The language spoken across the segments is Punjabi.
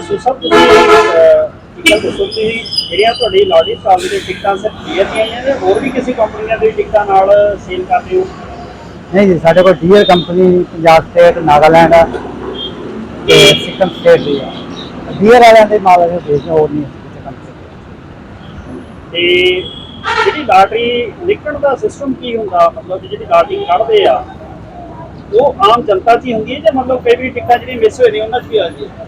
ਸੋ ਸਭ ਟਿਕਟਾਂ ਦੱਸੋ ਕਿ ਜਿਹੜੀਆਂ ਤੁਹਾਡੀ ਲਾਡੀ ਸਾਹਿਬ ਦੇ ਟਿਕਟਾਂ ਸਿਰਫ ਡੀਅਰ ਦੀਆਂ ਆਈਆਂ ਨੇ ਹੋਰ ਵੀ ਕਿਸੇ ਕੰਪਨੀਆਂ ਦੀ ਟਿਕਟਾਂ ਨਾਲ ਸੇਲ ਕਰਦੇ ਹੋ? ਨਹੀਂ ਜੀ ਸਾਡੇ ਕੋਲ dear company Punjab state Nagaland ਆ ਤੇ ਸਿੱਕਮ ਸਟੇਟ ਦੀ ਆ। ਡੀਅਰ ਵਾਲਿਆਂ ਦੇ ਮਾਲ ਅਸੀਂ ਭੇਜਦੇ ਹੋਰ ਨਹੀਂ ਕਿਸੇ ਕੰਪਨੀ ਤੇ। ਜਿਹੜੀ ਲਾਟਰੀ ਨਿਕਲਣ ਦਾ ਸਿਸਟਮ ਕੀ ਹੁੰਦਾ? ਮਤਲਬ ਜਿਹੜੀ ਲਾਟਰੀ ਕੱਢਦੇ ਆ ਉਹ ਆਮ ਜਨਤਾ 'ਚ ਹੀ ਹੁੰਦੀ ਹੈ ਜਾਂ ਮਤਲਬ ਕਈ ਵੀ ਟਿਕਟਾਂ ਜਿਹੜੀਆਂ ਮਿਸ ਹੋਏ ਨੇ ਉਹਨਾਂ 'ਚ ਵੀ ਆ ਜਾਂਦੀ ਹੈ?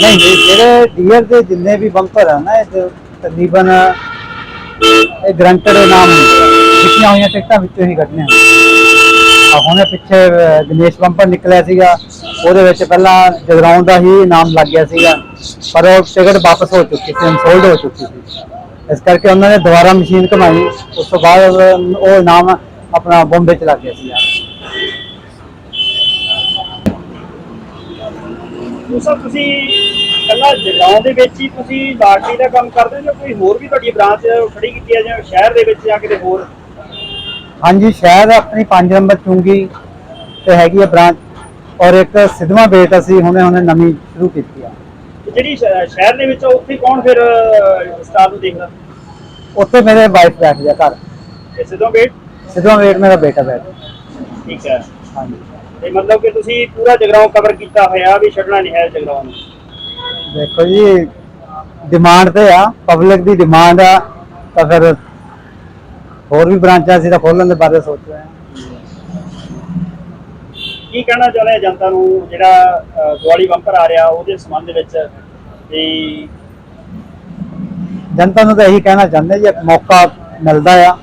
ਨਹੀਂ ਜਿਹੜੇ ਡੀਅਰ ਦੇ ਜਿੰਨੇ ਵੀ ਬੰਪਰ ਆ ਨਾ ਇਹ ਤਕਰੀਬਨ ਇਹ ਗਰੰਟਡ ਨਾਮ ਲਿਖੀਆਂ ਹੋਈਆਂ ਟਿਕਟਾਂ ਵਿੱਚੋਂ ਹੀ ਕੱਢਣੇ ਆ ਹੁਣੇ ਪਿੱਛੇ ਅਹ, ਬੰਪਰ ਨਿਕਲਿਆ ਸੀਗਾ। ਉਹਦੇ ਵਿੱਚ ਪਹਿਲਾਂ ਜਗਰਾਉਂ ਦਾ ਹੀ ਨਾਮ ਲੱਗ ਗਿਆ ਸੀਗਾ। ਪਰ ਉਹ ਟਿਕਟ ਵਾਪਸ ਹੋ ਚੁੱਕੀ ਸੀ ਅਨਸੋਲਡ ਹੋ ਚੁੱਕੀ ਸੀ। ਇਸ ਕਰਕੇ ਉਹਨਾਂ ਨੇ ਦੁਬਾਰਾ ਮਸ਼ੀਨ ਘਮਾਈ। ਉਸ ਤੋਂ ਬਾਅਦ ਉਹ ਨਾਮ ਆਪਣਾ ਬੰਬੇ ਚ ਲੱਗ ਗਿਆ ਸੀ ਉਹ ਸਭ ਤੁਸੀਂ ਕੱਲਾ ਜਗਰਾਉਂ ਦੇ ਵਿੱਚ ਹੀ ਤੁਸੀਂ ਲਾਟਰੀ ਦਾ ਕੰਮ ਕਰਦੇ ਹੋ ਜਾਂ ਕੋਈ ਹੋਰ ਵੀ ਤੁਹਾਡੀ ਬ੍ਰਾਂਚ ਖੜੀ ਕੀਤੀ ਹੈ ਜਾਂ ਸ਼ਹਿਰ ਦੇ ਵਿੱਚ ਜਾਂ ਕਿਤੇ ਹੋਰ? ਹਾਂਜੀ ਸ਼ਹਿਰ ਆਪਣੀ 5 ਨੰਬਰ ਚੁੰਗੀ ਤੇ ਹੈਗੀ ਆ ਬ੍ਰਾਂਚ ਔਰ ਇੱਕ ਸਿਧਵਾ ਬੇਟ ਅਸੀਂ ਹੁਣੇ ਹੁਣੇ ਨਵੀਂ ਸ਼ੁਰੂ ਕੀਤੀ ਆ। ਜਿਹੜੀ ਸ਼ਹਿਰ ਦੇ ਵਿੱਚ ਉੱਥੇ ਕੌਣ ਫਿਰ ਸਟਾਰ ਨੂੰ ਦੇਖਦਾ? ਉੱਥੇ ਮੇਰੇ ਵਾਈਫ ਬੈਠ ਗਿਆ ਘਰ। ਤੇ ਸਿੱਧੋਂ ਵੇਟ ਸਿਧਵਾ ਬੇਟ ਮੇਰਾ ਬੇਟਾ ਬੈਠ ਠੀਕ ਹੈ। ਹਾਂਜੀ। ਤੇ ਮਤਲਬ ਕਿ ਤੁਸੀਂ ਪੂਰਾ ਜਗਰਾਉਂ ਕਵਰ ਕੀਤਾ ਹੋਇਆ ਵੀ ਛੱਡਣਾ ਨਹੀਂ ਹੈ ਜਗਰਾਉਂ ਨੂੰ। ਦੇਖੋ ਜੀ ਡਿਮਾਂਡ ਤੇ ਆ ਪਬਲਿਕ ਦੀ ਡਿਮਾਂਡ ਆ ਤਾਂ ਫਿਰ ਹੋਰ ਵੀ ਬ੍ਰਾਂਚਾਂ ਅਸੀਂ ਤਾਂ ਖੋਲਣ ਦੇ ਬਾਰੇ ਸੋਚ ਰਹੇ ਹਾਂ। ਕੀ ਕਹਿਣਾ ਚਾਹੁੰਦੇ ਆ ਜਨਤਾ ਨੂੰ? ਜਿਹੜਾ ਦੀਵਾਲੀ ਬੰਪਰ ਆ ਰਿਹਾ ਉਹਦੇ ਸੰਬੰਧ ਵਿੱਚ ਤੇ ਜਨਤਾ ਨੂੰ ਤਾਂ ਇਹੀ ਕਹਿਣਾ ਚਾਹੁੰਦੇ ਜੀ ਇੱਕ ਮੌਕਾ ਮਿਲਦਾ ਆ।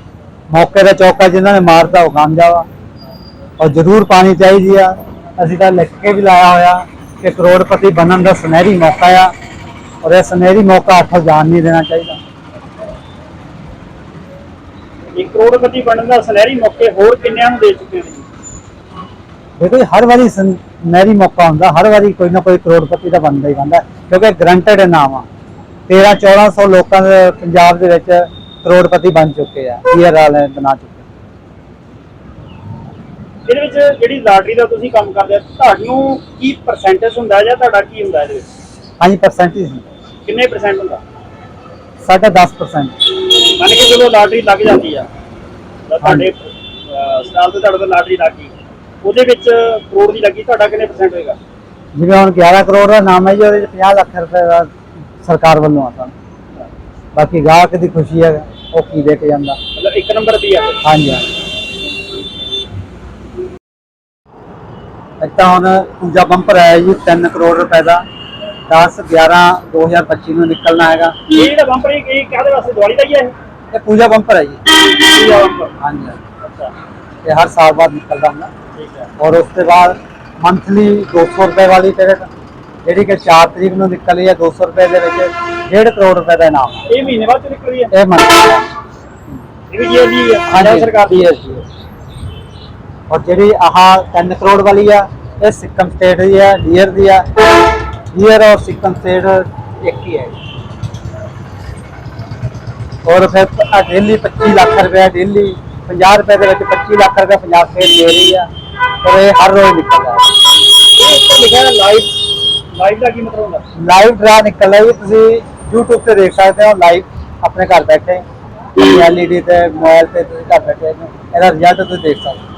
ਮੌਕੇ ਦਾ ਚੌਕਾ ਜਿਨ੍ਹਾਂ ਨੇ ਮਾਰਦਾ ਉਹ ਕਾਮਯਾਬ ਆ। ਔਰ ਜ਼ਰੂਰ ਪਾਣੀ ਚਾਹੀਦੀ ਆ। ਅਸੀਂ ਤਾਂ ਲਿਖ ਕੇ ਵੀ ਲਾਇਆ ਹੋਇਆ ਕਿ ਕਰੋੜਪਤੀ ਬਣਨ ਦਾ ਸੁਨਹਿਰੀ ਮੌਕਾ ਆ ਔਰ ਇਹ ਸੁਨਹਿਰੀ ਮੌਕਾ ਹੱਥੋਂ ਜਾਣ ਨਹੀਂ ਦੇਣਾ ਚਾਹੀਦਾ। ਇੱਕ ਕਰੋੜਪਤੀ ਬਣਨ ਦਾ ਸੁਨਹਿਰੀ ਮੌਕੇ ਹੋਰ ਕਿੰਨਿਆਂ ਨੂੰ ਦੇ ਚੁੱਕੇ ਨੇ ਦੇਖੋ ਜੀ, ਹਰ ਵਾਰੀ ਸੁਨਹਿਰੀ ਮੌਕਾ ਹੁੰਦਾ ਹਰ ਵਾਰੀ ਕੋਈ ਨਾ ਕੋਈ ਕਰੋੜਪਤੀ ਦਾ ਬਣਦਾ ਹੀ ਬਣਦਾ ਕਿਉਂਕਿ ਗਰੰਟਡ ਨਾਮ ਆ। 13 1400 ਲੋਕਾਂ ਦੇ ਪੰਜਾਬ ਦੇ ਵਿੱਚ ਕਰੋੜਪਤੀ ਬਣ ਚੁੱਕੇ ਆ ਈਅਰ ਵਾਲੇ ਬਣਾ ਚੁੱਕੇ। ਇਹਦੇ ਵਿੱਚ ਜਿਹੜੀ ਲਾਟਰੀ ਦਾ ਤੁਸੀਂ ਕੰਮ ਕਰਦੇ ਆ ਤੁਹਾਨੂੰ ਕੀ ਪਰਸੈਂਟੇਜ ਹੁੰਦਾ ਜਾਂ ਤੁਹਾਡਾ ਕੀ ਹੁੰਦਾ ਇਹਦੇ ਵਿੱਚ? ਹਾਂਜੀ ਪਰਸੈਂਟੇਜ ਕਿੰਨੇ ਪਰਸੈਂਟ ਹੁੰਦਾ? ਸਾਡਾ 10% ਮੰਨ ਕੇ ਜਦੋਂ ਲਾਟਰੀ ਲੱਗ ਜਾਂਦੀ ਆ ਤਾਂ ਤੁਹਾਡੇ ਸਟਾਲ ਤੇ ਤੁਹਾਡੇ ਤੋਂ ਲਾਟਰੀ ਲੱਗ ਗਈ ਉਹਦੇ ਵਿੱਚ ਕਰੋੜ ਦੀ ਲੱਗੀ ਤੁਹਾਡਾ ਕਿੰਨੇ ਪਰਸੈਂਟ ਹੋਏਗਾ? ਜਿਵੇਂ ਹੁਣ 11 ਕਰੋੜ ਦਾ ਨਾਮ ਹੈ ਜੀ ਉਹਦੇ ਵਿੱਚ 50 ਲੱਖ ਰੁਪਏ ਦਾ ਸਰਕਾਰ ਵੱਲੋਂ ਆ ਸਾਨੂੰ ਬਾਕੀ ਗਾਹਕ ਦੀ ਖੁਸ਼ੀ ਹੈ ਉਹ ਕੀ ਦੇ ਕੇ ਜਾਂਦਾ। ਮਤਲਬ ਇੱਕ ਨੰਬਰ ਦੀ ਆ। ਹਾਂਜੀ ਹਾਂਜੀ। ਇੱਕ ਤਾਂ ਹੁਣ ਪੂਜਾ ਬੰਪਰ ਆਇਆ ਜੀ 3 ਕਰੋੜ ਰੁਪਏ ਦਾ। 10 11 2025 ਨੂੰ ਨਿਕਲਣਾ ਹੈਗਾ। ਇਹ ਜਿਹੜਾ ਬੰਪਰ ਇਹ ਇਹ ਕਾਹਦੇ ਵਾਸਤੇ ਦਿਵਾਲੀ ਦਾ ਹੀ ਹੈ ਇਹ? ਪੂਜਾ ਬੰਪਰ ਹੈ ਜੀ। ਪੂਜਾ ਬੰਪਰ ਹਾਂਜੀ। ਅੱਛਾ। ਇਹ ਹਰ ਸਾਲ ਬਾਅਦ ਨਿਕਲਦਾ ਹੁੰਦਾ। ਠੀਕ ਹੈ। ਔਰ ਉਸ ਤੋਂ ਬਾਅਦ ਮੰਥਲੀ 200 ਰੁਪਏ ਵਾਲੀ ਟਿਕਟ ਜਿਹੜੀ ਕਿ 4 ਤਰੀਕ ਨੂੰ ਨਿਕਲੀ ਹੈ 200 ਰੁਪਏ ਦੇ ਵਿੱਚ 1.5 ਕਰੋੜ ਰੁਪਏ ਦਾ ਇਨਾਮ। ਹੈ। ਇਹ ਮਹੀਨੇ ਬਾਅਦ ਨਿਕਲੀ ਹੈ? ਇਹ ਮੰਥਲੀ ਇਹ ਵੀ ਹੈ। ਪੰਜਾਬ ਸਰਕਾਰ ਦੀ ਦੀ ਹੈ। ਔਰ ਜਿਹੜੀ ਆਹ 3 ਕਰੋੜ ਵਾਲੀ ਆ ਇਹ ਸਿੱਕਮ ਸਟੇਟ ਦੀ ਆ ਡੀਅਰ ਦੀ ਆ। ਡੀਅਰ ਔਰ ਸਿੱਕਮ ਸਟੇਟ ਇੱਕ ਹੀ ਹੈ। ਔਰ ਫਿਰ ਆ ਡੇਲੀ 25 ਲੱਖ ਰੁਪਏ ਡੇਲੀ 50 ਰੁਪਏ ਦੇ ਵਿੱਚ 25 ਲੱਖ ਰੁਪਏ ਪੰਜਾਬ ਸਟੇਟ ਦੇ ਰਹੀ ਆ। ਔਰ ਇਹ ਹਰ ਰੋਜ਼ ਨਿਕਲਦਾ ਹੈ। ਇਹ ਉੱਪਰ ਲਿਖਿਆ ਹੈ ਲਾਈਵ ਲਾਈਵ ਦਾ ਕੀ ਮਤਲਬ ਹੁੰਦਾ? ਲਾਈਵ ਡਰਾ ਨਿਕਲਦਾ ਹੈ ਜੀ ਤੁਸੀਂ YouTube ਤੇ ਦੇਖ ਸਕਦੇ ਹੋ ਲਾਈਵ ਆਪਣੇ ਘਰ ਬੈਠੇ। ਐਲਈਡੀ ਤੇ ਮੋਬਾਈਲ ਤੇ ਤੁਸੀਂ ਘਰ ਬੈਠੇ ਇਹਦਾ ਰਿਜ਼ਲਟ ਤੁਸੀਂ ਦੇਖ ਸਕਦੇ ਹੋ।